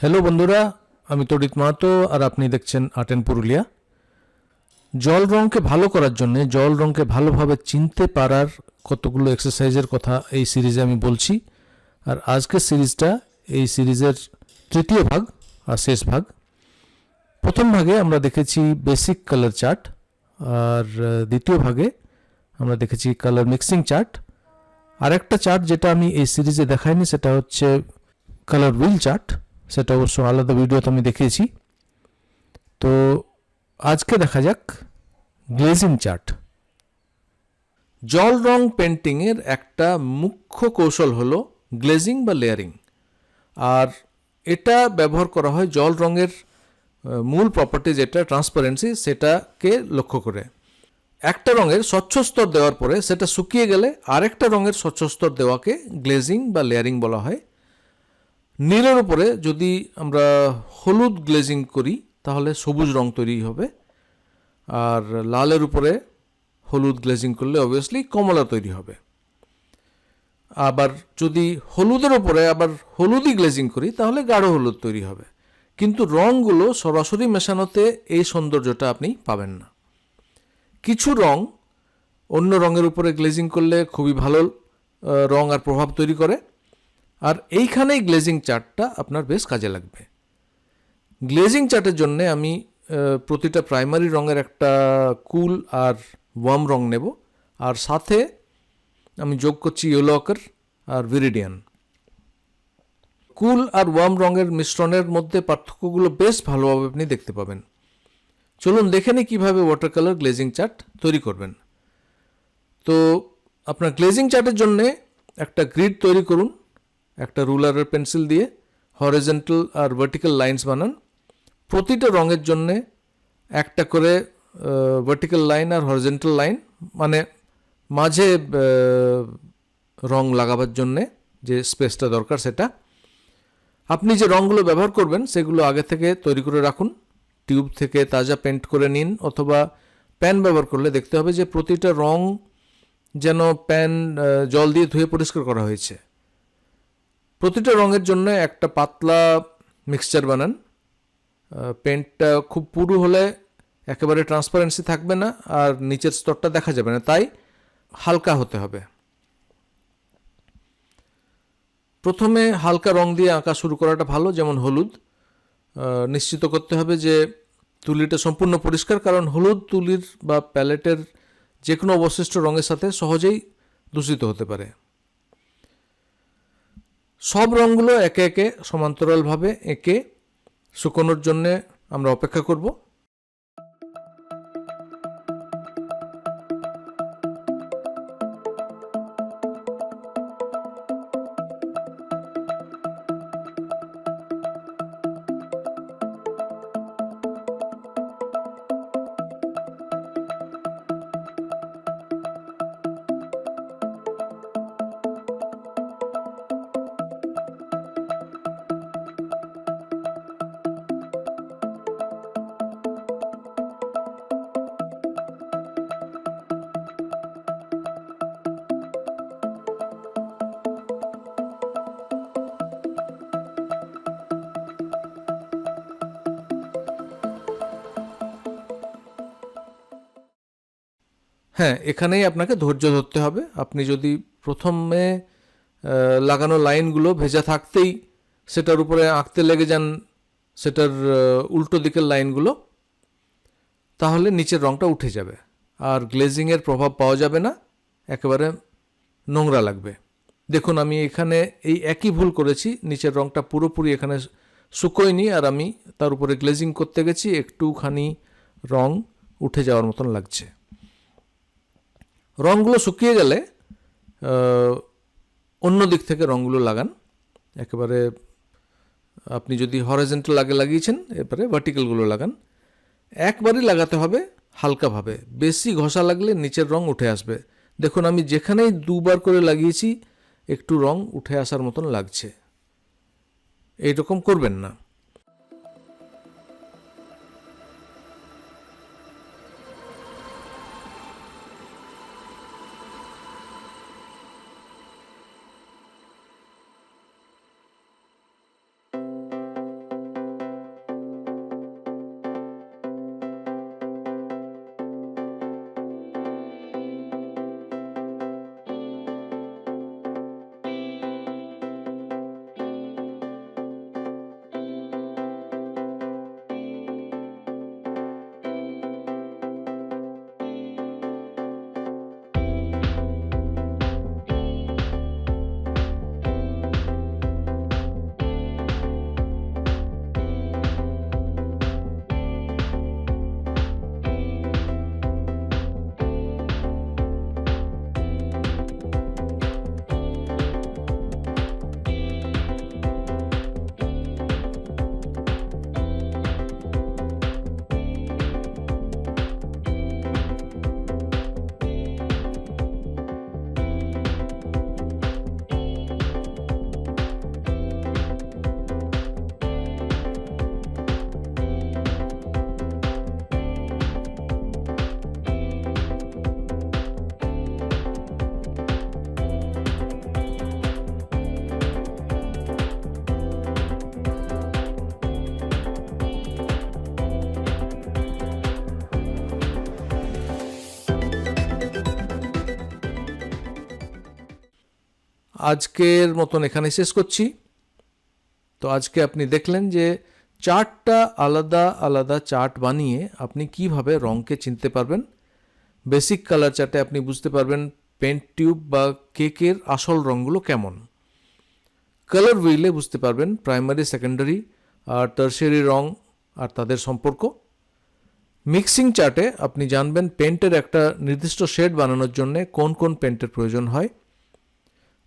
Hello বন্ধুরা, আমি তড়িৎ মাহাতো আর আপনি দেখছেন অ্যান্ড পুরুলিয়া। জল রঙকে ভালো করার জন্য, জল রঙকে ভালোভাবে চিনতে পারার কতগুলো এক্সারসাইজের কথা এই সিরিজে আমি বলছি। আর আজকের সিরিজটা এই সিরিজের তৃতীয় ভাগ আর শেষ ভাগ। প্রথম ভাগে আমরা দেখেছি বেসিক কালার চার্ট আর দ্বিতীয় ভাগে আমরা দেখেছি কালার মিক্সিং চার্ট আর একটা চার্ট যেটা আমি এই সিরিজে দেখাইনি, সেটা হচ্ছে কালার হুইল চার্ট সেটা অবশ্য আলাদা ভিডিওতে আমি দেখিয়েছি। তো আজকে দেখা যাক গ্লেজিং চার্ট জল রং পেন্টিংয়ের একটা মুখ্য কৌশল হলো গ্লেজিং বা লেয়ারিং আর এটা ব্যবহার করা হয় জল রঙের মূল প্রপার্টি যেটা ট্রান্সপারেন্সি সেটাকে লক্ষ্য করে। একটা রঙের স্বচ্ছ স্তর দেওয়ার পরে সেটা শুকিয়ে গেলে আরেকটা রঙের স্বচ্ছ স্তর দেওয়াকে গ্লেজিং বা লেয়ারিং বলা হয়। নীলের উপরে যদি আমরা হলুদ গ্লেজিং করি, তাহলে সবুজ রং তৈরি হবে। আর লালের উপরে হলুদ গ্লেজিং করলে অবভিয়াসলি কমলা তৈরি হবে। আবার যদি হলুদের উপরে আবার হলুদই গ্লেজিং করি, তাহলে গাঢ় হলুদ তৈরি হবে। কিন্তু রঙগুলো সরাসরি মেশানোতে এই সৌন্দর্যটা আপনি পাবেন না। কিছু রং অন্য রঙের উপরে গ্লেজিং করলে খুবই ভালো রং আর প্রভাব তৈরি করে। আর এইখানেই গ্লেজিং চার্টটা আপনার বেশ কাজে লাগবে। গ্লেজিং চার্টের জন্য আমি প্রতিটা প্রাইমারি রঙের একটা কুল আর ওয়ার্ম রং নেব, আর সাথে আমি যোগ করছি ইয়েলো অকার আর ভিরিডিয়ান কুল আর ওয়ার্ম রঙের মিশ্রণের মধ্যে পার্থক্যগুলো বেশ ভালোভাবে আপনি দেখতে পাবেন। চলুন দেখে নিই কীভাবে ওয়াটার কালার গ্লেজিং চার্ট তৈরি করবেন। তো, আপনার গ্লেজিং চার্টের জন্যে একটা গ্রিড তৈরি করুন। একটা রুলারের পেন্সিল দিয়ে হরিজেন্টাল আর ভার্টিক্যাল লাইন্স বানান। প্রতিটা রঙের জন্যে একটা করে ভার্টিক্যাল লাইন আর হরিজেন্টাল লাইন মানে মাঝে রং লাগাবার জন্যে যে স্পেসটা দরকার সেটা। আপনি যে রঙগুলো ব্যবহার করবেন সেগুলো আগে থেকে তৈরি করে রাখুন। টিউব থেকে তাজা পেন্ট করে নিন অথবা প্যান ব্যবহার করলে দেখতে হবে যে প্রতিটা রং যেন প্যান জল দিয়ে ধুয়ে পরিষ্কার করা হয়েছে। প্রতিটা রঙের জন্য একটা পাতলা মিক্সচার বানান। পেন্টটা খুব পুরু হলে একেবারে ট্রান্সপারেন্সি থাকবে না আর নিচের স্তরটা দেখা যাবে না, তাই হালকা হতে হবে। প্রথমে হালকা রং দিয়ে আঁকা শুরু করাটা ভালো, যেমন হলুদ। নিশ্চিত করতে হবে যে তুলিটা সম্পূর্ণ পরিষ্কার, কারণ হলুদ তুলির বা প্যালেটের যে কোনো অবশিষ্ট রঙের সাথে সহজেই দূষিত হতে পারে। সব রঙগুলো একে একে সমান্তরালভাবে এঁকে শুকোনোর জন্যে আমরা অপেক্ষা করব। হ্যাঁ এখানেই আপনাকে ধৈর্য ধরতে হবে। আপনি যদি প্রথমে লাগানো লাইনগুলো ভেজা থাকতেই সেটার উপরে আঁকতে লেগে যান, সেটার উল্টো দিকের লাইনগুলো, তাহলে নিচের রঙটা উঠে যাবে। আর গ্লেজিংয়ের প্রভাব পাওয়া যাবে না, একেবারে নোংরা লাগবে। দেখুন, আমি এখানে এই একই ভুল করেছি, নিচের রঙটা পুরোপুরি এখানে শুকোয়নি, আর আমি তার উপরে গ্লেজিং করতে গেছি, একটুখানি রং উঠে যাওয়ার মতন লাগছে। রঙগুলো শুকিয়ে গেলে অন্য দিক থেকে রঙগুলো লাগান। একেবারে আপনি যদি হরাইজেন্টাল আগে লাগিয়েছেন, এরপরে ভার্টিক্যালগুলো লাগান। একবারই লাগাতে হবে হালকাভাবে। বেশি ঘষা লাগলে নিচের রং উঠে আসবে। দেখুন, আমি যেখানেই দুবার করে লাগিয়েছি, একটু রং উঠে আসার মতন লাগছে। এইরকম করবেন না। আজকের মতন এখানে শেষ করছি। তো আজকে আপনি দেখলেন যে চার্টটা আলাদা আলাদা চার্ট বানিয়ে আপনি কীভাবে রঙকে চিনতে পারবেন। বেসিক কালার চার্টে আপনি বুঝতে পারবেন পেন্ট টিউব বা কেকের আসল রঙগুলো কেমন। কালার উইলে বুঝতে পারবেন প্রাইমারি, সেকেন্ডারি আর টার্সিয়ারি রং আর তাদের সম্পর্ক। মিক্সিং চার্টে আপনি জানবেন পেন্টের একটা নির্দিষ্ট শেড বানানোর জন্য কোন কোন পেন্টের প্রয়োজন হয়।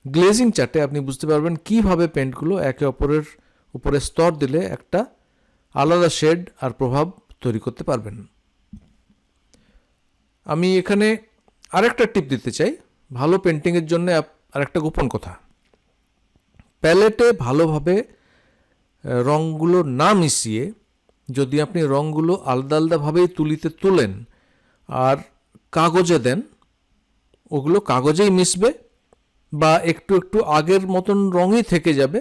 গ্লেজিং চার্টে আপনি বুঝতে পারবেন কীভাবে পেন্টগুলো একে অপরের উপরে স্তর দিলে একটা আলাদা শেড আর প্রভাব তৈরি করতে পারবেন। আমি এখানে আরেকটা টিপ দিতে চাই। ভালো পেন্টিংয়ের জন্য আরেকটা গোপন কথা। প্যালেটে ভালোভাবে রঙগুলো না মিশিয়ে যদি আপনি রঙগুলো আলাদা আলাদাভাবেই তুলিতে তোলেন আর কাগজে দেন, ওগুলো কাগজেই মিশবে বা একটু একটু আগের মতন রঙই থেকে যাবে,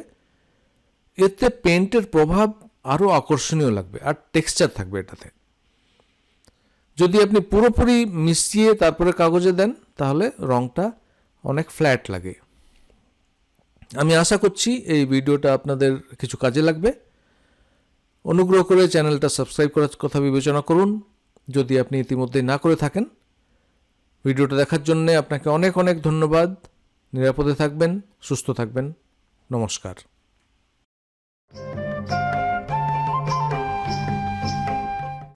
এতে পেন্টের প্রভাব আরও আকর্ষণীয় লাগবে আর টেক্সচার থাকবে এটাতে। যদি আপনি পুরোপুরি মিশিয়ে তারপরে কাগজে দেন, তাহলে রঙটা অনেক ফ্ল্যাট লাগে। আমি আশা করছি এই ভিডিওটা আপনাদের কিছু কাজে লাগবে। অনুগ্রহ করে চ্যানেলটা সাবস্ক্রাইব করার কথা বিবেচনা করুন। যদি আপনি ইতিমধ্যে না করে থাকেন, ভিডিওটা দেখার জন্যে আপনাকে অনেক অনেক ধন্যবাদ। নিরাপদে থাকবেন সুস্থ থাকবেন। নমস্কার।